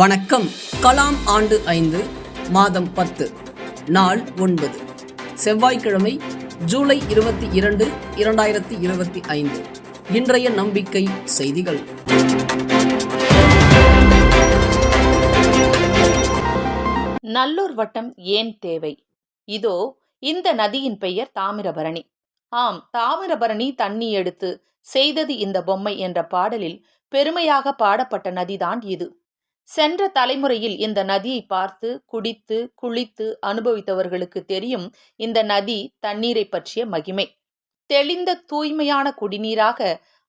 வணக்கம். கலாம் ஆண்டு ஐந்து மாதம் பத்து நாள் ஒன்பது. செவ்வாய்க்கிழமை ஜூலை இருபத்தி இரண்டு இரண்டாயிரத்தி இருபத்தி ஐந்து. இன்றைய நம்பிக்கை செய்திகள். நல்லூர் வட்டம் ஏன் தேவை? இதோ இந்த நதியின் பெயர் தாமிரபரணி. ஆம் தாமிரபரணி தண்ணி எடுத்து செய்தது இந்த பொம்மை என்ற பாடலில் பெருமையாக பாடப்பட்ட நதிதான் இது. சென்ற தலைமுறையில் இந்த நதியை பார்த்து குடித்து குளித்து அனுபவித்தவர்களுக்கு தெரியும் இந்த நதி தண்ணீரை பற்றிய மகிமை. தெளிந்த தூய்மையான குடிநீராக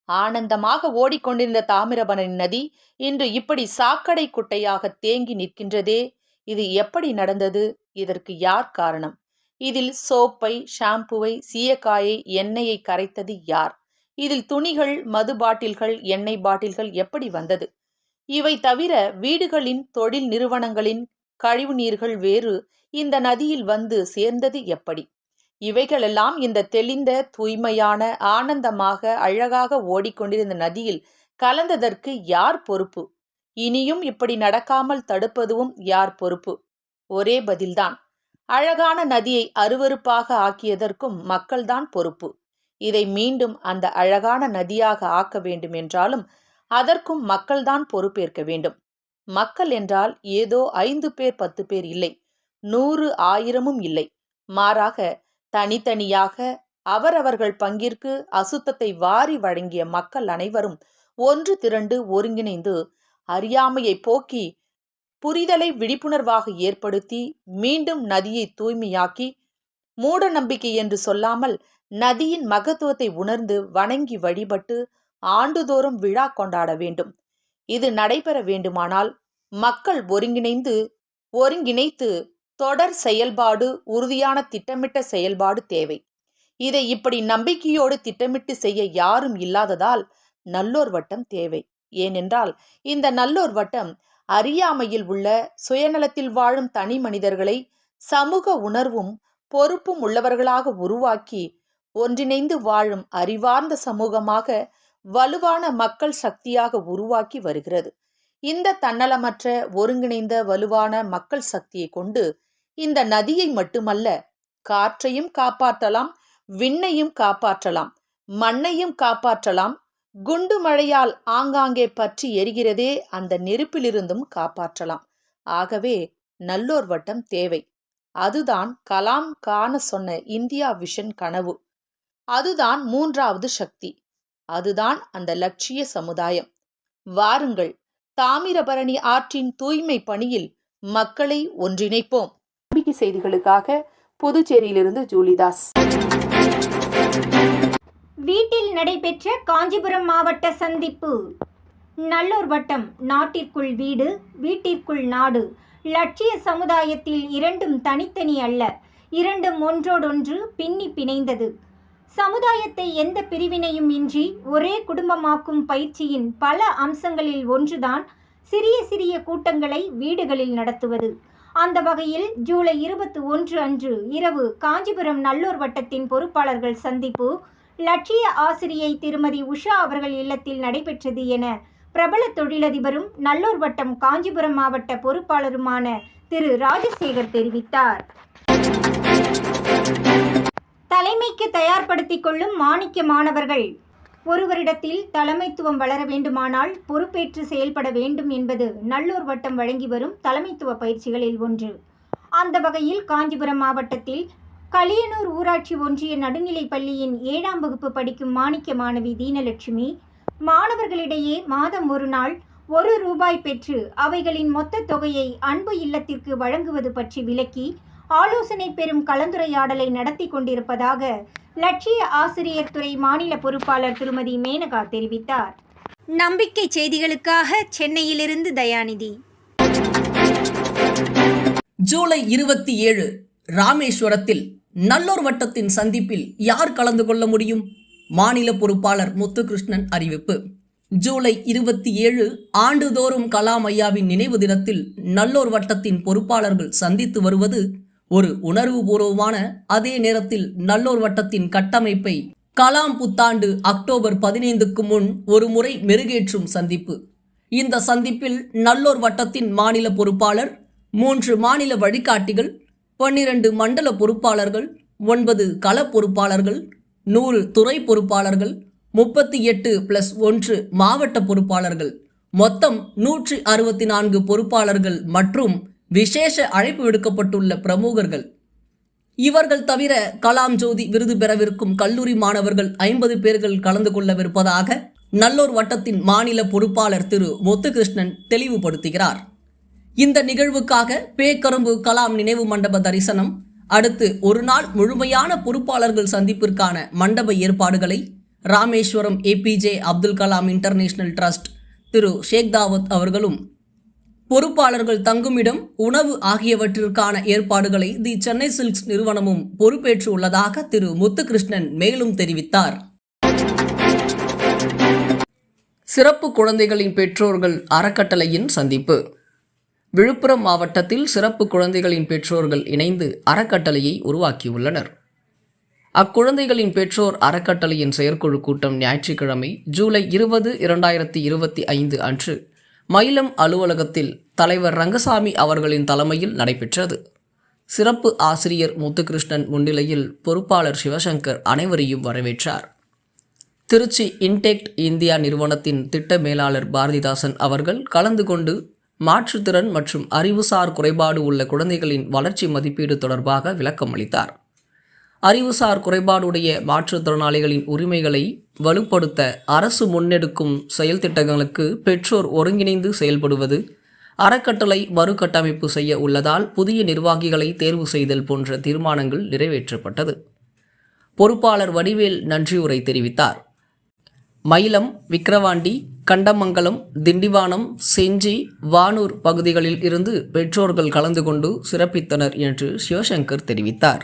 ஆனந்தமாக ஓடிக்கொண்டிருந்த தாமிரபரணி நதி இன்று இப்படி சாக்கடை குட்டையாக தேங்கி நிற்கின்றதே. இது எப்படி நடந்தது? இதற்கு யார் காரணம்? இதில் சோப்பை ஷாம்புவை சீயக்காயை எண்ணெயை கரைத்தது யார்? இதில் துணிகள் மது பாட்டில்கள் எண்ணெய் பாட்டில்கள் எப்படி வந்தது? இவை தவிர வீடுகளின் தொழில் நிறுவனங்களின் கழிவு நீர்கள் வேறு இந்த நதியில் வந்து சேர்ந்தது எப்படி? இவைகளெல்லாம் இந்த தெளிந்த தூய்மையான ஆனந்தமாக அழகாக ஓடிக்கொண்டிருந்த நதியில் கலந்ததற்கு யார் பொறுப்பு? இனியும் இப்படி நடக்காமல் தடுப்பதுவும் யார் பொறுப்பு? ஒரே பதில்தான். அழகான நதியை அருவருப்பாக ஆக்கியதற்கும் மக்கள்தான் பொறுப்பு. இதை மீண்டும் அந்த அழகான நதியாக ஆக்க வேண்டும் என்றாலும் அதற்கும் மக்கள்தான் பொறுப்பேற்க வேண்டும். மக்கள் என்றால் ஏதோ ஐந்து பேர் பத்து பேர் இல்லை. நூறு ஆயிரமும் இல்லை. மாறாக தனித்தனியாக அவரவர்கள் பங்கிற்கு அசுத்தத்தை வாரி வழங்கிய மக்கள் அனைவரும் ஒன்று திரண்டு ஒருங்கிணைந்து அறியாமையை போக்கி புரிதலை விழிப்புணர்வாக ஏற்படுத்தி மீண்டும் நதியை தூய்மையாக்கி மூட நம்பிக்கை என்று சொல்லாமல் நதியின் மகத்துவத்தை உணர்ந்து வணங்கி வழிபட்டு ஆண்டுதோறும் விழா கொண்டாட வேண்டும். இது நடைபெற வேண்டுமானால் மக்கள் ஒருங்கிணைந்து ஒருங்கிணைத்து தொடர் செயல்பாடு உறுதியான திட்டமிட்ட செயல்பாடு தேவை. இதை இப்படி நம்பிக்கையோடு திட்டமிட்டு செய்ய யாரும் இல்லாததால் நல்லோர் வட்டம் தேவை. ஏனென்றால் இந்த நல்லோர் வட்டம் அறியாமையில் உள்ள சுயநலத்தில் வாழும் தனி மனிதர்களை சமூக உணர்வும் பொறுப்பும் உள்ளவர்களாக உருவாக்கி ஒன்றிணைந்து வாழும் அறிவார்ந்த சமூகமாக வலுவான மக்கள் சக்தியாக உருவாக்கி வருகிறது. இந்த தன்னலமற்ற ஒருங்கிணைந்த வலுவான மக்கள் சக்தியை கொண்டு இந்த நதியை மட்டுமல்ல காற்றையும் காப்பாற்றலாம் விண்ணையும் காப்பாற்றலாம் மண்ணையும் காப்பாற்றலாம் குண்டு மழையால் ஆங்காங்கே பற்றி எரிகிறதே அந்த நெருப்பிலிருந்தும் காப்பாற்றலாம். ஆகவே நல்லோர் வட்டம் தேவை. அதுதான் கலாம் காண சொன்ன இந்தியா விஷன் கனவு. அதுதான் மூன்றாவது சக்தி. அதுதான் அந்த லட்சிய சமுதாயம். வாருங்கள் தாமிரபரணி ஆற்றின் தூய்மை பணியில் மக்களை ஒன்றிணைப்போம். நம்பிக்கை செய்திகளுக்காக புதுச்சேரியிலிருந்து ஜூலிதாஸ். வீட்டில் நடைபெற்ற காஞ்சிபுரம் மாவட்ட சந்திப்பு. நல்லூர் வட்டம் நாட்டிற்குள் வீடு வீட்டிற்குள் நாடு. லட்சிய சமுதாயத்தில் இரண்டும் தனித்தனி அல்ல இரண்டும் ஒன்றோடொன்று பின்னி பிணைந்தது. சமுதாயத்தை எந்த பிரிவினையும் இன்றி ஒரே குடும்பமாக்கும் பயிற்சியின் பல அம்சங்களில் ஒன்றுதான் சிறிய சிறிய கூட்டங்களை வீடுகளில் நடத்துவது. அந்த வகையில் ஜூலை இருபத்தி ஒன்று அன்று இரவு காஞ்சிபுரம் நல்லூர் வட்டத்தின் பொறுப்பாளர்கள் சந்திப்பு லட்சிய ஆசிரியை திருமதி உஷா அவர்கள் இல்லத்தில் நடைபெற்றது என பிரபல தொழிலதிபரும் நல்லூர் வட்டம் காஞ்சிபுரம் மாவட்ட பொறுப்பாளருமான திரு. ராஜசேகர் தெரிவித்தார். தலைமைக்கு தயார்படுத்திக் கொள்ளும் மாணிக்க மாணவர்கள். ஒருவரிடத்தில் தலைமைத்துவம் வளர வேண்டுமானால் பொறுப்பேற்று செயல்பட வேண்டும் என்பது நல்லூர் வட்டம் வழங்கி வரும் தலைமைத்துவ பயிற்சிகளில் ஒன்று. அந்த வகையில் காஞ்சிபுரம் மாவட்டத்தில் களியனூர் ஊராட்சி ஒன்றிய நடுநிலைப் பள்ளியின் ஏழாம் வகுப்பு படிக்கும் மாணிக்க மாணவி தீனலட்சுமி மாணவர்களிடையே மாதம் ஒரு நாள் ஒரு ரூபாய் பெற்று அவைகளின் மொத்த தொகையை அன்பு இல்லத்திற்கு வழங்குவது பற்றி விளக்கி ஆலோசனை பெறும் கலந்துரையாடலை நடத்தி கொண்டிருப்பதாக லட்சிய ஆசிரியர் துறை மாநில பொறுப்பாளர் திருமதி மேனகா தெரிவித்தார். நம்பிக்கை செய்திகளுக்காக சென்னையிலிருந்து தயாநிதி. ஜூலை இருபத்தி ஏழு ராமேஸ்வரத்தில் நல்லூர் வட்டத்தின் சந்திப்பில் யார் கலந்து கொள்ள முடியும்? மாநில பொறுப்பாளர் முத்துகிருஷ்ணன் அறிவிப்பு. ஜூலை இருபத்தி ஏழு ஆண்டுதோறும் கலாம் ஐயாவின் நினைவு தினத்தில் நல்லூர் வட்டத்தின் பொறுப்பாளர்கள் சந்தித்து வருவது ஒரு உணர்வுபூர்வமான அதே நேரத்தில் நல்லோர் வட்டத்தின் கட்டமைப்பை கலாம் புத்தாண்டு அக்டோபர் பதினைந்துக்கு முன் ஒரு முறை மெருகேற்றும் சந்திப்பு. இந்த சந்திப்பில் நல்லோர் வட்டத்தின் மாநில பொறுப்பாளர் மூன்று மாநில வழிகாட்டிகள் பன்னிரண்டு மண்டல பொறுப்பாளர்கள் ஒன்பது கள பொறுப்பாளர்கள் நூறு துறை பொறுப்பாளர்கள் முப்பத்தி எட்டு பிளஸ் ஒன்று மாவட்ட பொறுப்பாளர்கள் மொத்தம் நூற்றி அறுபத்தி நான்கு பொறுப்பாளர்கள் மற்றும் விசேஷ அழைப்பு விடுக்கப்பட்டுள்ள பிரமுகர்கள். இவர்கள் தவிர கலாம் ஜோதி விருது பெறவிருக்கும் கல்லூரி மாணவர்கள் ஐம்பது பேர்கள் கலந்து கொள்ளவிருப்பதாக நல்லூர் வட்டத்தின் மாநில பொறுப்பாளர் திரு முத்துகிருஷ்ணன் தெளிவுபடுத்துகிறார். இந்த நிகழ்வுக்காக பேக்கரும்பு கலாம் நினைவு மண்டப தரிசனம் அடுத்து ஒரு நாள் முழுமையான பொறுப்பாளர்கள் சந்திப்பிற்கான மண்டப ஏற்பாடுகளை Rameswaram APJ Abdul Kalam international trust Thiru Sheikh Dawood அவர்களும் பொறுப்பாளர்கள் தங்குமிடம் உணவு ஆகியவற்றிற்கான ஏற்பாடுகளை தி சென்னை சில்க்ஸ் நிறுவனமும் பொறுப்பேற்று உள்ளதாக திரு முத்துகிருஷ்ணன் மேலும் தெரிவித்தார். சிறப்பு குழந்தைகளின் பெற்றோர்கள் அறக்கட்டளையின் சந்திப்பு. விழுப்புரம் மாவட்டத்தில் சிறப்பு குழந்தைகளின் பெற்றோர்கள் இணைந்து அறக்கட்டளையை உருவாக்கியுள்ளனர். அக்குழந்தைகளின் பெற்றோர் அறக்கட்டளையின் செயற்குழு கூட்டம் ஞாயிற்றுக்கிழமை ஜூலை இருபது இரண்டாயிரத்தி இருபத்தி ஐந்து அன்று மயிலம் அலுவலகத்தில் தலைவர் ரங்கசாமி அவர்களின் தலைமையில் நடைபெற்றது. சிறப்பு ஆசிரியர் முத்துகிருஷ்ணன் முன்னிலையில் பொறுப்பாளர் சிவசங்கர் அனைவரையும் வரவேற்றார். திருச்சி இன்டெக்ட் இந்தியா நிறுவனத்தின் திட்ட மேலாளர் பாரதிதாசன் அவர்கள் கலந்து கொண்டு மாற்றுத்திறன் மற்றும் அறிவுசார் குறைபாடு உள்ள குழந்தைகளின் வளர்ச்சி மதிப்பீடு தொடர்பாக விளக்கம் அளித்தார் அறிவுசார் குறைபாடுடைய மாற்றுத்திறனாளிகளின் உரிமைகளை வலுப்படுத்த அரசு முன்னெடுக்கும் செயல் திட்டங்களுக்கு பெற்றோர் ஒருங்கிணைந்து செயல்படுவது அறக்கட்டளை மறுகட்டமைப்பு செய்ய உள்ளதால் புதிய நிர்வாகிகளை தேர்வு செய்தல் போன்ற தீர்மானங்கள் நிறைவேற்றப்பட்டது. பொறுப்பாளர் வடிவேல் நன்றியுரை தெரிவித்தார். மயிலம் விக்கிரவாண்டி கண்டமங்கலம் திண்டிவானம் செஞ்சி வானூர் பகுதிகளில் இருந்து பெற்றோர்கள் கலந்து கொண்டு சிறப்பித்தனர் என்று சிவசங்கர் தெரிவித்தார்.